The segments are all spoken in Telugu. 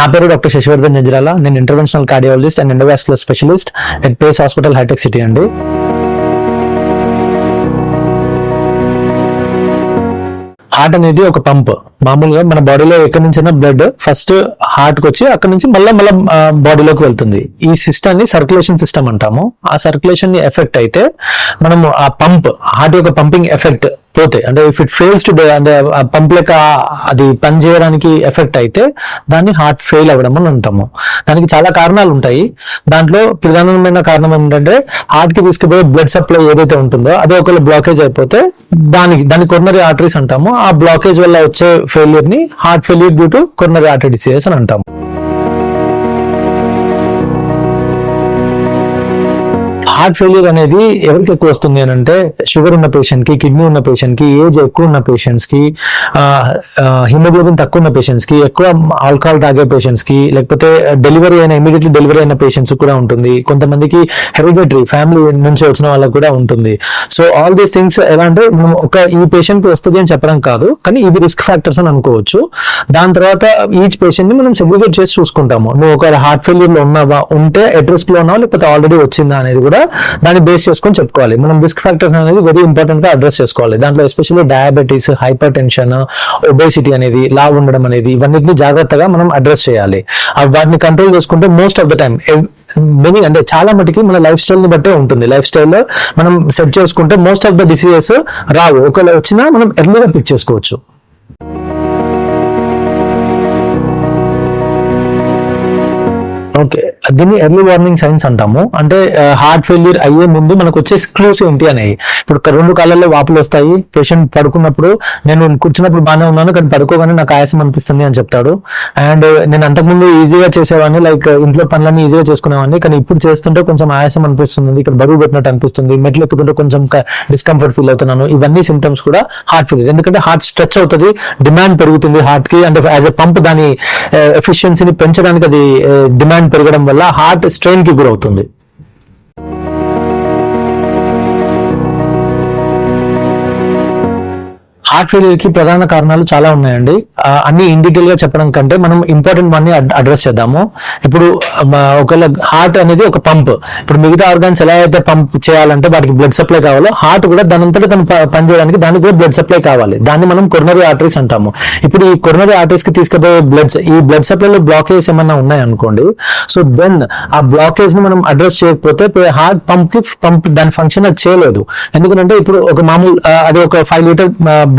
నా పేరు డాక్టర్ శశివర్ధన్ జంజిరాల. నేను interventional cardiologist and endovascular specialist at Pace hospital Hitech City అండి. హార్ట్ అనేది ఒక పంప్ మామూలుగా మన బాడీలో ఎక్కడి నుంచైనా బ్లడ్ ఫస్ట్ హార్ట్కి వచ్చి అక్కడ నుంచి మళ్ళీ మళ్ళీ బాడీలోకి వెళ్తుంది. ఈ సిస్టమ్ని సర్క్యులేషన్ సిస్టమ్ అంటాము. ఆ సర్క్యులేషన్ని ఎఫెక్ట్ అయితే మనము ఆ పంప్ హార్ట్ యొక్క పంపింగ్ ఎఫెక్ట్ పోతే అంటే ఇఫ్ ఇట్ ఫెయిల్స్ టు అంటే పంప్ లెక్క అది పని చేయడానికి ఎఫెక్ట్ అయితే దాన్ని హార్ట్ ఫెయిల్ అవ్వడం అని అంటాము. దానికి చాలా కారణాలు ఉంటాయి. దాంట్లో ప్రధానమైన కారణం ఏంటంటే హార్ట్కి తీసుకుపోయే బ్లడ్ సప్లై ఏదైతే ఉంటుందో అదే ఒకవేళ బ్లాకేజ్ అయిపోతే దానికి దాన్ని కొర్నరీ ఆర్టరీస్ అంటాము. ఆ బ్లాకేజ్ వల్ల వచ్చే ఫెయిల్యూర్ని heart failure due to coronary artery diseases అని అంటాము. హార్ట్ ఫెయిల్యూర్ అనేది ఎవరికి ఎక్కువ వస్తుంది అని అంటే షుగర్ ఉన్న పేషెంట్కి కిడ్నీ ఉన్న పేషెంట్కి ఏజ్ ఎక్కువ ఉన్న పేషెంట్స్కి హిమోగ్లోబిన్ తక్కువ ఉన్న పేషెంట్స్కి ఎక్కువ ఆల్కహాల్ తాగే పేషెంట్స్కి లేకపోతే డెలివరీ అయిన ఇమీడియట్లీ డెలివరీ అయిన పేషెంట్స్ కూడా ఉంటుంది. కొంతమందికి హెరిడిటరీ ఫ్యామిలీ నుంచి వచ్చిన వాళ్ళకి కూడా ఉంటుంది. సో ఆల్ దీస్ థింగ్స్ ఎలా అంటే మనం ఒక ఈ పేషెంట్ వస్తుంది అని చెప్పడం కాదు కానీ ఇవి రిస్క్ ఫ్యాక్టర్స్ అని అనుకోవచ్చు. దాని తర్వాత ఈచ్ పేషెంట్ని మనం సెగ్రిగేట్ చేసి చూసుకుంటాము. నువ్వు ఒక హార్ట్ ఫెయిల్యూర్లో ఉన్నావా ఉంటే ఎట్ రిస్క్లో ఉన్నావా లేకపోతే ఆల్రెడీ వచ్చిందా అనేది కూడా దాన్ని బేస్ చేసుకొని చెప్పుకోవాలి. మనం రిస్క్ ఫ్యాక్టర్స్ అనేది వెరీ ఇంపార్టెంట్గా అడ్రస్ చేసుకోవాలి. దాంట్లో especially diabetes hypertension obesity అనేది లావ్ ఉండడం అనేది ఇవన్నిటిని జాగ్రత్తగా మనం అడ్రస్ చేయాలి. వాటిని కంట్రోల్ చేసుకుంటే most of the time many అంటే చాలా మటుకి మన లైఫ్ స్టైల్ని బట్టే ఉంటుంది. లైఫ్ స్టైల్లో మనం సెట్ చేసుకుంటే మోస్ట్ ఆఫ్ ద డిసీజెస్ రావు. ఒకవేళ వచ్చినా మనం ఎర్లీగా పిక్ చేసుకోవచ్చు. ఓకే దీన్ని ఎర్లీ వార్నింగ్ సైన్స్ అంటాము. అంటే హార్ట్ ఫెయిల్యూర్ అయ్యే ముందు మనకు వచ్చే క్లూస్ ఏంటి అనేవి. ఇప్పుడు రెండు కాలాల్లో వాపులు వస్తాయి. పేషెంట్ పడుకున్నప్పుడు నేను కూర్చున్నప్పుడు బాగానే ఉన్నాను కానీ పడుకోగానే నాకు ఆయాసం అనిపిస్తుంది అని చెప్తాడు. అండ్ నేను అంతకుముందు ఈజీగా చేసేవాడిని లైక్ ఇంట్లో పనులన్నీ ఈజీగా చేసుకునేవాడిని కానీ ఇప్పుడు చేస్తుంటే కొంచెం ఆయాసం అనిపిస్తుంది. ఇక్కడ బరువు పెట్టినట్టు అనిపిస్తుంది. మెట్లు ఎక్కుతుంటే కొంచెం డిస్కంఫర్ట్ ఫీల్ అవుతున్నాను. ఇవన్నీ సిమ్టమ్స్ కూడా హార్ట్ ఫెయిల్యూర్ ఎందుకంటే హార్ట్ స్ట్రెచ్ అవుతుంది డిమాండ్ పెరుగుతుంది హార్ట్కి. అంటే యాజ్ ఎ పంప్ దాని ఎఫిషియన్సీని పెంచడానికి అది డిమాండ్ పెరగడం వల్ల హార్ట్ స్ట్రెయిన్కి గురవుతుంది. హార్ట్ ఫెయిల్యూర్కి ప్రధాన కారణాలు చాలా ఉన్నాయండి. అన్ని ఇన్ డీటెయిల్గా చెప్పడం కంటే మనం ఇంపార్టెంట్ వన్ అడ్రస్ చేద్దాము. ఇప్పుడు ఒకవేళ హార్ట్ అనేది ఒక పంప్ ఇప్పుడు మిగతా ఆర్గాన్స్ ఎలా అయితే పంప్ చేయాలంటే వాటికి బ్లడ్ సప్లై కావాలో హార్ట్ కూడా దానంతట తను పనిచేయడానికి దానికి కూడా బ్లడ్ సప్లై కావాలి. దాన్ని మనం కొరనరీ ఆర్టరీస్ అంటాము. ఇప్పుడు ఈ కొరనరీ ఆర్టరీస్కి తీసుకుపోయే బ్లడ్స్ ఈ బ్లడ్ సప్లైలో బ్లాకేజ్ ఏమన్నా ఉన్నాయనుకోండి సో దెన్ ఆ బ్లాకేజ్ని మనం అడ్రస్ చేయకపోతే హార్ట్ పంప్కి పంప్ దాని ఫంక్షన్ అది చేయలేదు. ఎందుకంటే ఇప్పుడు ఒక మామూలు అది ఒక ఫైవ్ లీటర్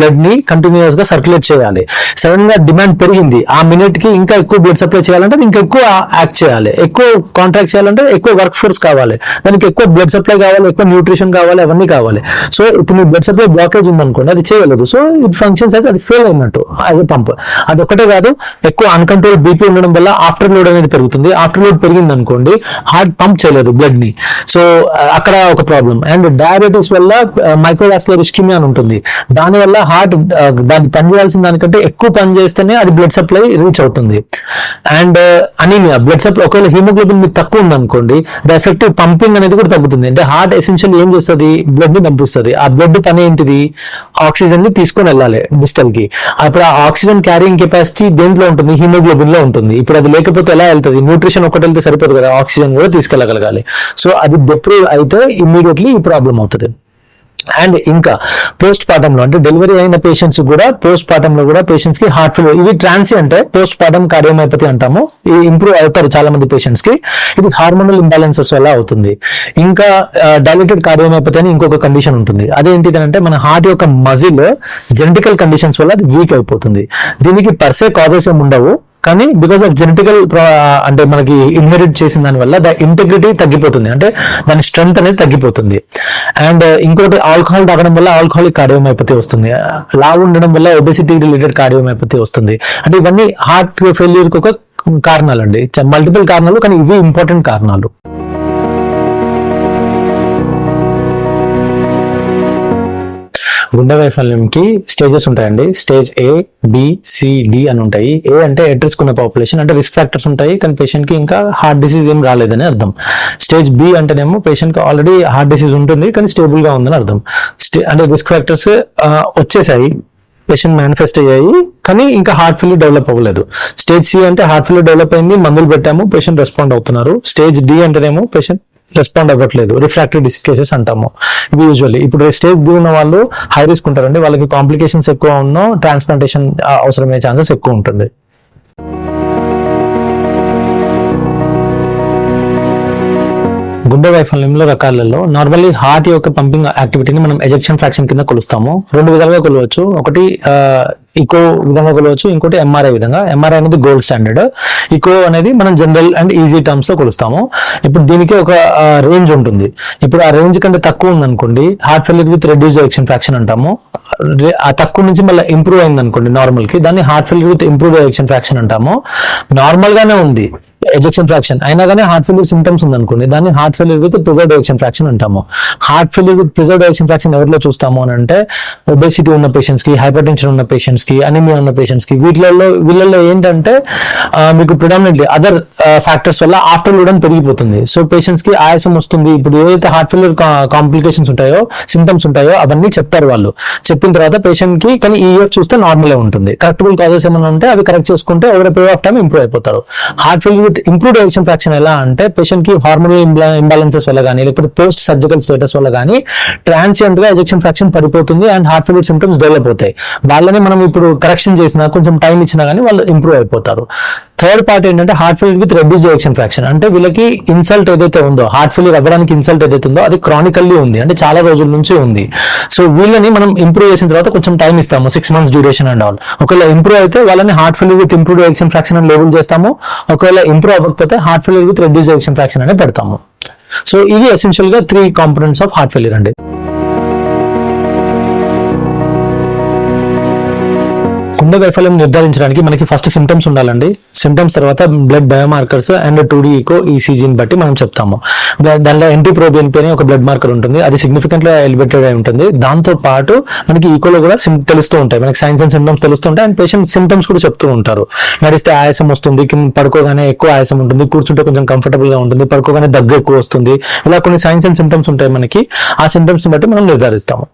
బ్లడ్ని కంటిన్యూస్గా సర్క్యులేట్ చేయాలి. సడన్గా డిమాండ్ పెరిగింది. ఆ మినిట్కి ఇంకా ఎక్కువ బ్లడ్ సప్లై చేయాలంటే ఇంకా ఎక్కువ యాక్ట్ చేయాలి. ఎక్కువ కాంట్రాక్ట్ చేయాలంటే ఎక్కువ వర్క్ ఫోర్స్ కావాలి. దానికి ఎక్కువ బ్లడ్ సప్లై కావాలి ఎక్కువ న్యూట్రిషన్ కావాలి అవన్నీ కావాలి. సో ఇప్పుడు మీ బ్లడ్ సప్లై బ్లాకేజ్ ఉందనుకోండి అది చేయలేదు. సో ఇట్ ఫంక్షన్స్ అయితే అది ఫెయిల్ అయినట్టు యాజ్ ఎ పంప్ అది ఒకటే కాదు ఎక్కువ అన్కంట్రోల్ బీపీ ఉండడం వల్ల ఆఫ్టర్ లోడ్ అనేది పెరుగుతుంది. ఆఫ్టర్ లోడ్ పెరిగింది అనుకోండి హార్ట్ పంప్ చేయలేదు బ్లడ్ని. సో అక్కడ ఒక ప్రాబ్లం అండ్ డయాబెటీస్ వల్ల uh, మైక్రోవాస్కులర్ ఇస్కిమియా అని ఉంటుంది. దాని వల్ల హార్ట్ uh, దాన్ని పనిచేయాల్సిన దానికంటే ఎక్కువ పని చేస్తేనే అది బ్లడ్ సప్లై రీచ్ అవుతుంది. అండ్ అనీమియా బ్లడ్ సప్లై ఒకవేళ హిమోగ్లోబిన్ మీకు తక్కువ ఉందనుకోండి ద ఎఫెక్టివ్ పంపింగ్ అనేది కూడా తగ్గుతుంది. అంటే హార్ట్ ఎసెన్షియల్ ఏం చేస్తుంది? బ్లడ్ని పంపిస్తుంది. ఆ బ్లడ్ పని ఏంటిది? ఆక్సిజన్ని తీసుకొని వెళ్ళాలి డిస్టల్కి. అప్పుడు ఆ ఆక్సిజన్ క్యారింగ్ కెపాసిటీ దేంట్లో ఉంటుంది? హిమోగ్లోబిన్లో ఉంటుంది. ఇప్పుడు అది లేకపోతే ఎలా వెళ్తుంది? న్యూట్రిషన్ ఒకటి వెళ్తే సరిపోదు కదా. ఆక్సిజన్ కూడా తీసుకెళ్ళగలగాలి. సో అది డిప్రూవ్ అయితే ఇమ్మీడియట్లీ ఈ ప్రాబ్లం అవుతుంది. అండ్ ఇంకా పోస్ట్ పార్టమ్ అంటే డెలివరీ అయిన పేషెంట్స్ కూడా పోస్ట్ పాటంలో కూడా పేషెంట్స్కి హార్ట్ ఫెయిల్ ఇవి ట్రాన్సీ అంటే పోస్ట్ పార్టమ్ కార్డియోమైపతి అంటాము. ఇది ఇంప్రూవ్ అవుతారు చాలా మంది పేషెంట్స్కి. ఇది హార్మోనల్ ఇంబాలెన్సెస్ వల్ల అవుతుంది. ఇంకా డైలెటెడ్ కార్డియోమైపతి అని ఇంకొక కండిషన్ ఉంటుంది. అదేంటిది అంటే మన హార్ట్ యొక్క మజిల్ జెనెటికల్ కండిషన్స్ వల్ల అది వీక్ అయిపోతుంది. దీనికి పర్సే కాజెస్ ఏమి ఉండవు కానీ బికాస్ ఆఫ్ జెనెటికల్ అంటే మనకి ఇన్హెరిట్ చేసిన దాని వల్ల ద ఇంటెగ్రిటీ తగ్గిపోతుంది. అంటే దాని స్ట్రెంగ్త్ అనేది తగ్గిపోతుంది. అండ్ ఇంకోటి ఆల్కహాల్ తాగడం వల్ల ఆల్కహాలిక్ కార్డియోమైపతి వస్తుంది. Uh, లావ్ ఉండడం వల్ల ఒబెసిటీ రిలేటెడ్ కార్డియోమైపతి వస్తుంది. అంటే ఇవన్నీ హార్ట్ ఫెయిల్యూర్కి ఒక కారణాలు అండి మల్టిపుల్ కారణాలు కానీ ఇవి ఇంపార్టెంట్ కారణాలు. గుండె వైఫల్యంకి స్టేజెస్ ఉంటాయండి. Stage A B C D అని ఉంటాయి. ఏ అంటే ఎట్ రిస్క్ ఉన్న పాపులేషన్ అంటే రిస్క్ ఫ్యాక్టర్స్ ఉంటాయి. కానీ పేషెంట్కి ఇంకా హార్ట్ డిసీజ్ ఏం రాలేదని అర్థం. స్టేజ్ బి అంటేనేమో పేషెంట్కి ఆల్రెడీ హార్ట్ డిసీజ్ ఉంటుంది కానీ స్టేబుల్గా ఉందని అర్థం. స్టే- అంటే రిస్క్ ఫ్యాక్టర్స్ వచ్చేసాయి. పేషెంట్ మేనిఫెస్ట్ అయ్యాయి కానీ ఇంకా హార్ట్ ఫెయిల్ డెవలప్ అవ్వలేదు. స్టేజ్ సి అంటే హార్ట్ ఫెయిల్ డెవలప్ అయింది మందులు పెట్టాము పేషెంట్ రెస్పాండ్ అవుతున్నారు. స్టేజ్ డి అంటేనేమో పేషెంట్ రెస్పాండ్ అవ్వట్లేదు. రిఫ్రాక్టరీ డిస్క్ కేసెస్ అంటాము. ఇవి యూజువల్లీ ఇప్పుడు స్టేజ్ బి ఉన్న వాళ్ళు హై రిస్క్ ఉంటారండి. వాళ్ళకి కాంప్లికేషన్స్ ఎక్కువ ఉన్నా ట్రాన్స్ప్లాంటేషన్ అవసరమయ్యే ఛాన్సెస్ ఎక్కువ ఉంటుంది. గుండె వైఫల్యంలో రకాలలో నార్మల్లీ హార్ట్ యొక్క పంపింగ్ యాక్టివిటీని మనం ఎజెక్షన్ ఫ్రాక్షన్ కింద కొలుస్తాము. రెండు విధాలుగా కొలవచ్చు. ఒకటి ఇకో విధంగా కొలవచ్చు ఇంకోటి ఎంఆర్ఐ విధంగా. ఎంఆర్ఐ అనేది గోల్డ్ స్టాండర్డ్ ఇకో అనేది మనం జనరల్ అండ్ ఈజీ టర్మ్స్లో కొలుస్తాము. ఇప్పుడు దీనికి ఒక రేంజ్ ఉంటుంది. ఇప్పుడు ఆ రేంజ్ కంటే తక్కువ ఉందనుకోండి heart failure with reduce ejection fraction అంటాము. ఆ తక్కువ నుంచి మళ్ళీ ఇంప్రూవ్ అయింది అనుకోండి నార్మల్కి దాన్ని heart failure with improve ejection fraction అంటాము. నార్మల్ గానే ఉంది ఎజెక్షన్ ఫ్రాక్షన్ అయినా కానీ హార్ట్ ఫెయిల్యూర్ సిమ్టమ్స్ ఉంది అనుకోండి దాన్ని heart failure with preserve ejection fraction అంటాము. Heart failure with preserve ejection fraction ఎవరిలో చూస్తాము అని అంటే ఒబేసిటీ ఉన్న పేషెంట్స్కి హైపర్ టెన్షన్ ఉన్న పేషెంట్స్ కి అనిమియా ఉన్న పేషెంట్స్కి వీటిలలో వీళ్ళల్లో ఏంటంటే మీకు ప్రిడామినెంట్లీ అదర్ ఫ్యాక్టర్స్ వల్ల ఆఫ్టర్ లోడన్ పెరిగిపోతుంది. సో పేషెంట్స్కి ఆయాసం వస్తుంది. ఇప్పుడు ఏదైతే హార్ట్ ఫెయిల్యూర్ కాంప్లికేషన్స్ ఉంటాయో సిమ్టమ్స్ ఉంటాయో అవన్నీ చెప్తారు వాళ్ళు. చెప్పిన తర్వాత పేషెంట్కి కానీ ఈ ఇయర్ చూస్తే నార్మల్ ఉంటుంది. కరెక్టబుల్ కాజెస్ ఏమైనా ఉంటే అవి కరెక్ట్ చేసుకుంటే over period of time improve అయిపోతారు. Heart failure with improved ejection fraction ఎలా అంటే పేషెంట్కి హార్మోనల్ ఇంబాలెన్సెస్ వల్ల కానీ లేకపోతే పోస్ట్ సర్జికల్ స్టేటస్ వల్ల కానీ ట్రాన్సియంట్గా ఎజెక్షన్ ఫ్రాక్షన్ పడిపోతుంది and heart failure symptoms develop అవుతాయి. వాళ్ళని మనం ఇప్పుడు కరెక్షన్ చేసినా కొంచెం టైం ఇచ్చినా కానీ వాళ్ళు ఇంప్రూవ్ అయిపోతారు. థర్డ్ పార్ట్ ఏంటంటే heart failure with reduce ejection fraction అంటే వీళ్ళకి ఇన్సల్ట్ ఏదైతే ఉందో హార్ట్ ఫెయిల్యూర్ అవ్వడానికి ఇన్సల్ట్ ఏదైతే ఉందో అది క్రానికల్లీ ఉంది. అంటే చాలా రోజుల నుంచి ఉంది. సో వీళ్ళని మనం ఇంప్రూవ్ చేసిన తర్వాత కొంచెం టైం ఇస్తాము. Six months duration and all ఒకవేళ ఇంప్రూవ్ అయితే వాళ్ళని heart with improve ejection fraction అని లేబుల్ చేస్తాము. ఒకవేళ ఇంప్రూవ్ అవ్వకపోతే heart failure with reduce ejection fraction అని పెడతాము. సో ఇవి ఎసెన్షియల్గా three components of heart failure అండి. గుండె వైఫల్యం నిర్ధారించడానికి మనకి ఫస్ట్ సిమ్టమ్స్ ఉండాలండి. సిమ్టమ్స్ తర్వాత blood biomarkers and two D echo ఈసీజీని బట్టి మనం చెప్తాము. దానిలో ఎంటీ ప్రోబియన్పీ అని ఒక బ్లడ్ మార్కర్ ఉంటుంది. అది సిగ్నిఫికెంట్గా ఎలివేటెడ్ అయి ఉంటుంది. దాంతో పాటు మనకి ఈకోలో కూడా తెలుస్తూ ఉంటాయి. మనకి సైన్స్ అండ్ సిమ్టమ్స్ తెలుస్తుంటాయి అండ్ పేషెంట్ సిమ్టమ్స్ కూడా చెప్తూ ఉంటారు. నడిస్తే ఆయాసం వస్తుంది కింద పడుకోగానే ఎక్కువ ఆయాసం ఉంటుంది కూర్చుంటే కొంచెం కంఫర్టబుల్గా ఉంటుంది పడుకోగానే దగ్గు ఎక్కువ వస్తుంది. ఇలా కొన్ని సైన్స్ అండ్ సిమ్టమ్స్ ఉంటాయి మనకి. ఆ సిమ్టమ్స్ బట్టి మనం నిర్ధారిస్తాము.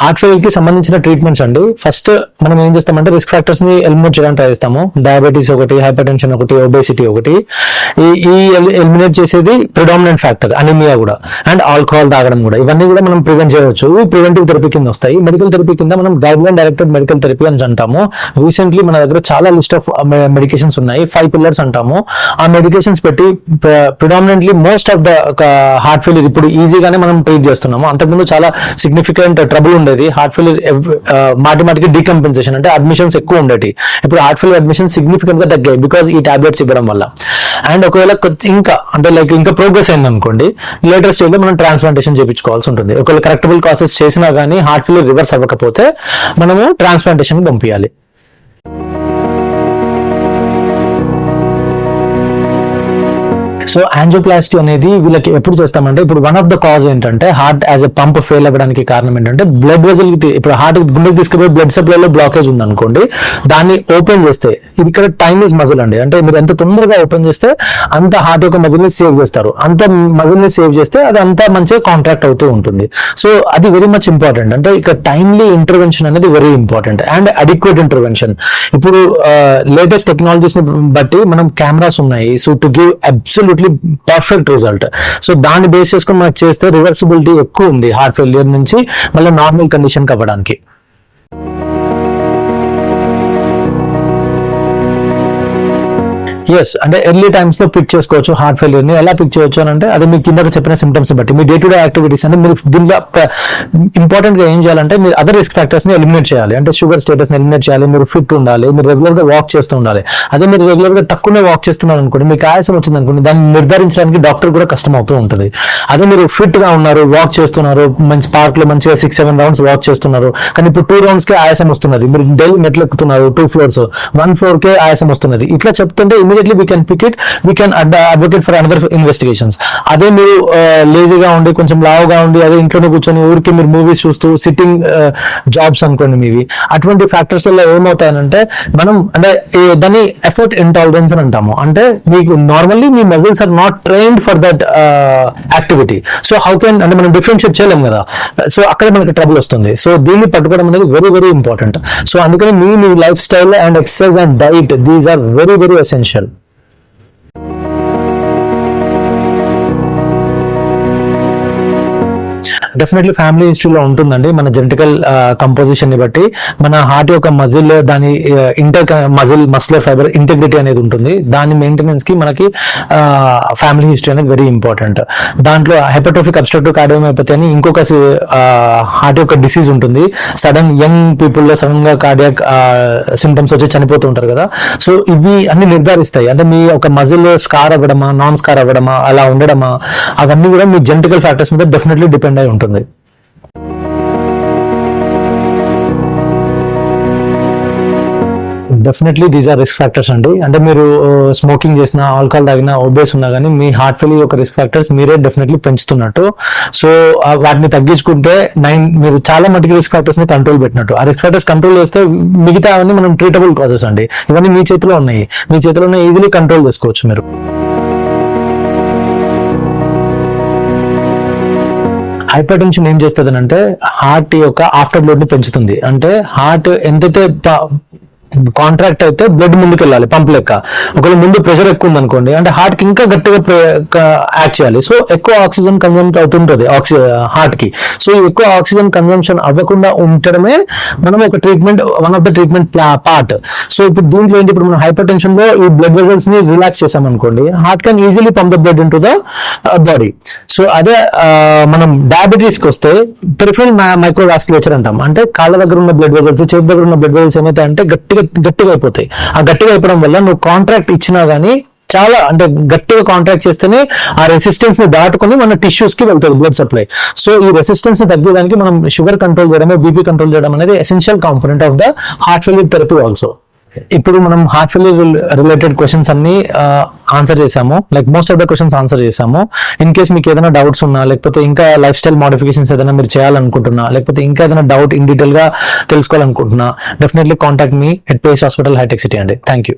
హార్ట్ ఫెయిల్కి సంబంధించిన ట్రీట్మెంట్స్ అండి. ఫస్ట్ మనం ఏం చేస్తామంటే రిస్క్ ఫ్యాక్టర్స్ని ఎలిమినేట్ చేయడానికి ట్రై చేస్తాము. డయాబెటీస్ ఒకటి హైపర్ టెన్షన్ ఒకటి ఒబేసిటీ ఒకటి. ఈ ఈ ఎలిమినేట్ చేసేది ప్రిడామినెంట్ ఫ్యాక్టర్ అనిమియా కూడా. అండ్ ఆల్కహాల్ తాగడం కూడా. ఇవన్నీ కూడా మనం ప్రివెంట్ చేయవచ్చు. ప్రివెంటివ్ థెరపీ కింద వస్తాయి. మెడికల్ థెరపీ కింద మనం guideline directed medical therapy అని అంటాము. రీసెంట్లీ మన దగ్గర చాలా లిస్ట్ ఆఫ్ మెడికేషన్స్ ఉన్నాయి. ఫైవ్ పిల్లర్స్ అంటాము. ఆ మెడికేషన్స్ పెట్టి predominantly most of the heart fail ఇప్పుడు ఈజీగానే మనం ట్రీట్ చేస్తున్నాము. అంతకుముందు చాలా సిగ్నిఫికెంట్ ట్రబుల్ ఉండేది. హార్ట్ ఫెయిల్యూర్ మాటి మాటికి డీకంపెన్సేషన్ అంటే అడ్మిషన్స్ ఎక్కువ ఉండేవి ఇప్పుడు హార్ట్ ఫెయిల్యూర్ అడ్మిషన్ సిగ్నిఫికెంట్గా తగ్గాయి బికాస్ ఈ టాబ్లెట్స్ ఇవ్వడం వల్ల. అండ్ ఒకవేళ ఇంకా అంటే లైక్ ఇంకా ప్రోగ్రెస్ అయింది అనుకోండి లేటర్ స్టేజ్లో మనం ట్రాన్స్ప్లాంటేషన్ చేయించుకోవాల్సి ఉంటుంది. ఒకవేళ కరెక్టబుల్ కాసెస్ చేసినా కానీ హార్ట్ ఫెయిల్యూర్ రివర్స్ అవ్వకపోతే మనము ట్రాన్స్ప్లాంటేషన్ పంపించాలి సో యాంజియోప్లాస్టీ అనేది వీళ్ళకి ఎప్పుడు చేస్తామంటే ఇప్పుడు వన్ ఆఫ్ ద కాజ్ ఏంటంటే heart as a pump fail అవ్వడానికి కారణం ఏంటంటే బ్లడ్ వెజల్ ఇప్పుడు హార్ట్ గుండెకి తీసుకుపోయి బ్లడ్ సప్లైలో బ్లాకేజ్ ఉంది అనుకోండి దాన్ని ఓపెన్ చేస్తే ఇది ఇక్కడ టైమ్ ఇస్ మజిల్ అండి. అంటే మీరు ఎంత తొందరగా ఓపెన్ చేస్తే అంత హార్ట్ యొక్క మజిల్ని సేవ్ చేస్తారు. అంత మజిల్ని సేవ్ చేస్తే అది అంతా మంచిగా కాంట్రాక్ట్ అవుతూ ఉంటుంది. సో అది వెరీ మచ్ ఇంపార్టెంట్ అంటే ఇక్కడ టైమ్లీ ఇంటర్వెన్షన్ అనేది very important and adequate intervention ఇప్పుడు uh, లేటెస్ట్ టెక్నాలజీస్ని బట్టి మనం కెమెరాస్ ఉన్నాయి. So to give absolutely perfect result so దాన్ని బేస్ చేసుకుని మనకు చేస్తే రివర్సిబిలిటీ ఎక్కువ ఉంది హార్ట్ ఫెయిల్యూర్ నుంచి మళ్ళీ నార్మల్ కండిషన్ అవ్వడానికి ఎస్ అంటే ఎర్లీ టైమ్స్లో పిక్ చేసుకోవచ్చు హార్ట్ ఫెయిల్యూర్ని ఎలా పిక్ చేయొచ్చు అని అంటే అది మీకు కింద చెప్పిన సిమ్టమ్స్ బట్టి. మీ డే టు డే యాక్టివిటీస్ అంటే మీరు దీనిలో ఇంపార్టెంట్గా ఏం చేయాలంటే మీరు అదర్ రిస్క్ ఫ్యాక్టర్స్ని ఎలిమినేట్ చేయాలి. అంటే షుగర్ స్టేటస్ని ఎలిమినేట్ చేయాలి మీరు ఫిట్ ఉండాలి మీరు రెగ్యులర్గా వాక్ చేస్తూ ఉండాలి. అదే మీరు రెగ్యులర్గా తక్కువనే వాక్ చేస్తున్నారు అనుకోండి మీకు ఆయాసం వచ్చింది అనుకోండి దాన్ని నిర్ధారించడానికి డాక్టర్ కూడా కష్టం అవుతూ ఉంటుంది. అదే మీరు ఫిట్గా ఉన్నారు వాక్ చేస్తున్నారు మంచి పార్క్లో మంచిగా సిక్స్ సెవెన్ రౌండ్స్ వాక్ చేస్తున్నారు కానీ ఇప్పుడు టూ రౌండ్స్ కే ఆయాసం వస్తున్నది. మీరు డైలీ మెట్లు ఎక్కుతున్నారు టూ ఫ్లోర్స్ వన్ ఫ్లోర్ కే ఆయాసం వస్తున్నది. ఇట్లా చెప్తుంటే immediate immediately we can pick it we can advocate for another investigations అదే మీరు లేజీగా ఉండి కొంచెం లావుగా ఉండి అదే ఇంట్లోనే కూర్చొని ఊరికి మీరు మూవీస్ చూస్తూ సిట్టింగ్ జాబ్స్ అనుకోండి మీవి. అటువంటి ఫ్యాక్టర్స్ వల్ల ఏమవుతాయనంటే మనం అంటే దాన్ని ఎఫర్ట్ ఇంటాలరెన్స్ అని అంటాము. అంటే మీకు normally me muscles are not trained for that activity so how can అంటే మనం డిఫరెన్షియేట్ చేయలేం కదా. సో అక్కడ మనకి ట్రబుల్ వస్తుంది. సో దీన్ని పట్టుకోవడం అనేది వెరీ వెరీ ఇంపార్టెంట్ సో అందుకని మీ మీ lifestyle and exercise and diet these are very very essential definitely family హిస్టరీలో ఉంటుందండి. మన జెనటికల్ కంపోజిషన్ని బట్టి మన హార్ట్ యొక్క మజిల్ దాని inter muscle muscular fibre integrity అనేది ఉంటుంది. దాని మెయింటెనెన్స్కి మనకి ఫ్యామిలీ హిస్టరీ అనేది వెరీ ఇంపార్టెంట్ దాంట్లో హెపటోఫిక్ అబ్స్ట్రక్టివ్ కార్డియోమైపతి అని ఇంకొక హార్ట్ యొక్క డిసీజ్ ఉంటుంది. సడన్ యంగ్ పీపుల్లో సడన్గా కార్డియాక్ సిమ్టమ్స్ వచ్చి చనిపోతూ ఉంటారు కదా. సో ఇవి అన్ని నిర్ధారిస్తాయి. అంటే మీ ఒక మజిల్ స్కార్ అవ్వడమా నాన్ స్కార్ అవ్వడమా అలా ఉండడమా అవన్నీ కూడా మీ జెనటికల్ ఫ్యాక్టర్స్ మీద డెఫినెట్లీ డిపెండ్ అయి ఉంటుంది. Definitely these are risk factors అండి. అంటే మీరు స్మోకింగ్ చేసిన ఆల్కహాల్ తాగిన ఒబేస్ ఉన్నా కానీ మీ హార్ట్ ఫెయిల్ యొక్క రిస్క్ ఫ్యాక్టర్స్ మీరే డెఫినెట్లీ పెంచుతున్నట్టు. సో వాటిని తగ్గించుకుంటే నైన్ మీరు చాలా మటుకు రిస్క్ ఫ్యాక్టర్స్ని కంట్రోల్ పెట్టినట్టు. ఆ రిస్క్ ఫ్యాక్టర్స్ కంట్రోల్ చేస్తే మిగతా అవన్నీ మనం ట్రీటబుల్ కాజెస్ అండి. ఇవన్నీ మీ చేతిలో ఉన్నాయి. మీ చేతిలో ఉన్న ఈజీలీ కంట్రోల్ చేసుకోవచ్చు మీరు. హైపర్ టెన్షన్ ఏం చేస్తుంది అంటే హార్ట్ యొక్క ఆఫ్టర్ లోడ్ని పెంచుతుంది. అంటే హార్ట్ ఎంతైతే కాంట్రాక్ట్ అయితే బ్లడ్ ముందుకు వెళ్ళాలి పంప్ లెక్క. ఒకవేళ ముందు ప్రెషర్ ఎక్కువ ఉంది అనుకోండి అంటే హార్ట్కి ఇంకా గట్టిగా యాక్ట్ చేయాలి. సో ఎక్కువ ఆక్సిజన్ కన్సంప్ అవుతుంటుంది ఆక్సి హార్ట్కి సో ఎక్కువ ఆక్సిజన్ కన్జంప్షన్ అవ్వకుండా ఉండడమే మనం ఒక treatment one of the treatment part so ఇప్పుడు దీంట్లో ఏంటి ఇప్పుడు మనం హైపర్ టెన్షన్లో ఈ బ్లడ్ వెజల్స్ని రిలాక్స్ చేసాం అనుకోండి heart can easily pump the blood in to the body so అదే మనం డయాబెటీస్కి వస్తే పెరిఫరల్ మైక్రోవాస్కులేచర్ అంటాం. అంటే కాళ్ళ దగ్గర ఉన్న బ్లడ్ వెజల్స్ చేతి దగ్గర ఉన్న బ్లడ్ వెజల్స్ ఏమైతాయంటే గట్టిగా గట్టిగా అయిపోతాయి. ఆ గట్టిగా అయిపోవడం వల్ల నువ్వు కాంట్రాక్ట్ ఇచ్చినా గానీ చాలా అంటే గట్టిగా కాంట్రాక్ట్ చేస్తేనే ఆ రెసిస్టెన్స్ని దాటుకొని మన టిష్యూస్కి వెళ్తుంది బ్లడ్ సప్లై సో ఈ రెసిస్టెన్స్ని తగ్గడానికి మనం షుగర్ కంట్రోల్ చేయడమే బీపీ కంట్రోల్ చేయడం అనేది essential component of the heart failure therapy also ఇప్పుడు మనం హార్ట్ ఫెయిల్యూర్ రిలేటెడ్ క్వశ్చన్స్ అన్ని ఆన్సర్ చేసాము like most of the questions answer చేసాము ఇన్ కేస్ మీకు ఏదైనా డౌట్స్ ఉన్నా లేకపోతే ఇంకా లైఫ్ స్టైల్ మోడిఫికేషన్స్ ఏదైనా మీరు చేయాలనుకుంటున్నా లేకపోతే ఇంకా ఏదైనా డౌట్ ఇన్ డీటెయిల్గా తెలుసుకోవాలనుకుంటున్నా definitely contact me at Pace hospital Hitech City అండి. Thank you